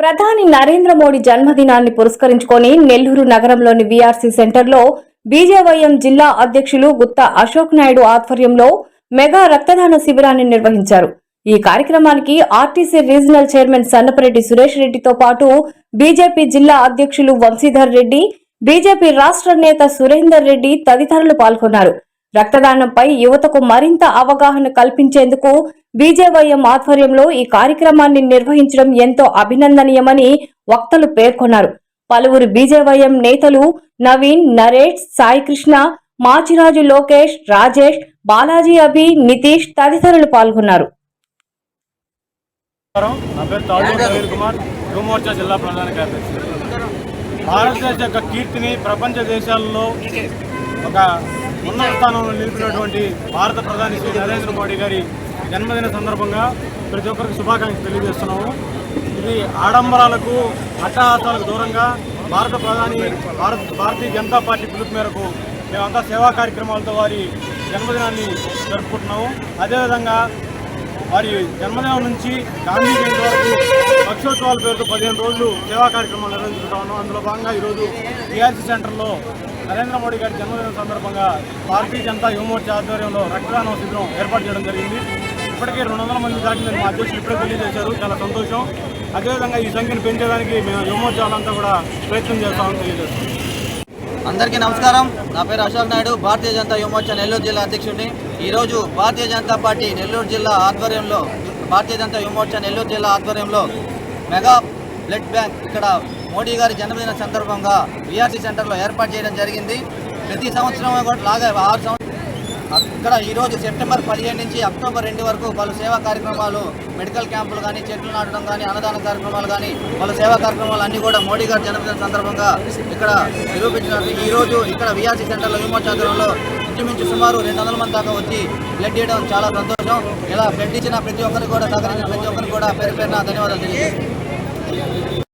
ప్రధాని నరేంద్ర మోడీ జన్మదినాన్ని పురస్కరించుకొని నెల్లూరు నగరంలోని వీఆర్సీ సెంటర్లో బీజేవైఎం జిల్లా అధ్యక్షులు గుత్తా అశోక్ నాయుడు ఆధ్వర్యంలో మెగా రక్తదాన శిబిరాన్ని నిర్వహించారు. ఈ కార్యక్రమానికి RTC regional chairman Sannapareddy Suresh రెడ్డితో పాటు బీజేపీ జిల్లా అధ్యక్షులు వంశీధర్ రెడ్డి బీజేపీ రాష్ట్ర నేత సురేందర్ రెడ్డి తదితరులు పాల్గొన్నారు. రక్తదానంపై యువతకు మరింత అవగాహన కల్పించేందుకు బీజేవైఎం ఆధ్వర్యంలో ఈ కార్యక్రమాన్ని నిర్వహించడం ఎంతో అభినందనీయమని వక్తలు పేర్కొన్నారు. పలువురు బీజేవైఎం నేతలు నవీన్ నరేష్ సాయికృష్ణ మాచిరాజు లోకేష్ రాజేష్ బాలాజీ అభి నితీష్ తదితరులు పాల్గొన్నారు. భారతదేశ యొక్క కీర్తిని ప్రపంచ దేశాల్లో ఒక ఉన్నత స్థానంలో నిలిపినటువంటి భారత ప్రధాని శ్రీ నరేంద్ర మోడీ గారి జన్మదిన సందర్భంగా ప్రతి ఒక్కరికి శుభాకాంక్షలు తెలియజేస్తున్నాము. ఇది ఆడంబరాలకు అట్టహాసాలకు దూరంగా భారత ప్రధాని భారత భారతీయ జనతా పార్టీ పిలుపు మేరకు మేమంతా సేవా కార్యక్రమాలతో వారి జన్మదినాన్ని జరుపుకుంటున్నాము. అదేవిధంగా వారి జన్మదినం నుంచి గాంధీ జయంతి వరకు పక్షోత్సవాల పేరుతో పదిహేను రోజులు సేవా కార్యక్రమాలు నిర్వహించుకుంటా ఉన్నాం. అందులో భాగంగా ఈరోజు టీఆర్సీ సెంటర్లో నరేంద్ర మోడీ గారి జన్మదినం సందర్భంగా భారతీయ జనతా యువమోర్చా ఆధ్వర్యంలో రక్తదానం శిబిరం ఏర్పాటు చేయడం జరిగింది. ఇప్పటికే రెండు వందల మంది దాటిందని మా అధ్యక్షులు ఇప్పుడే తెలియజేశారు. చాలా సంతోషం. అదేవిధంగా ఈ సంఖ్యను పెంచేదానికి మేము యువమోర్చాలంతా కూడా ప్రయత్నం చేస్తామని తెలియజేస్తాం అందరికీ నమస్కారం. నా పేరు అశోక్ నాయుడు. భారతీయ జనతా యువమోర్చా నెల్లూరు జిల్లా అధ్యక్షుడిని. ఈరోజు భారతీయ జనతా పార్టీ నెల్లూరు జిల్లా ఆధ్వర్యంలో భారతీయ జనతా యువమోర్చా నెల్లూరు జిల్లా ఆధ్వర్యంలో మెగా బ్లడ్ బ్యాంక్ ఇక్కడ మోడీ గారి జన్మదిన సందర్భంగా విఆర్సీ సెంటర్లో ఏర్పాటు చేయడం జరిగింది. ప్రతి సంవత్సరం కూడా లాగా ఆరు సంవత్సరం ఇక్కడ ఈరోజు సెప్టెంబర్ పదిహేను నుంచి అక్టోబర్ రెండు వరకు పలు సేవా కార్యక్రమాలు మెడికల్ క్యాంపులు కానీ చెట్లు నాటడం కానీ అన్నదాన కార్యక్రమాలు కానీ పలు సేవా కార్యక్రమాలు అన్నీ కూడా మోడీ గారి జన్మదిన సందర్భంగా ఇక్కడ నిరూపించినట్టు ఈ రోజు ఇక్కడ విఆర్సీ సెంటర్లో విమోచాంధ్రంలో ఇంచుమించు సుమారు రెండు వందల మంది దాకా వచ్చి బ్లడ్ ఇవ్వడం చాలా సంతోషం. ఇలా బ్లడ్ ఇచ్చిన ప్రతి ఒక్కరికి కూడా సహకరించిన ప్రతి ఒక్కరికి కూడా పేరు పేరున ధన్యవాదాలు తెలియజేస్తాను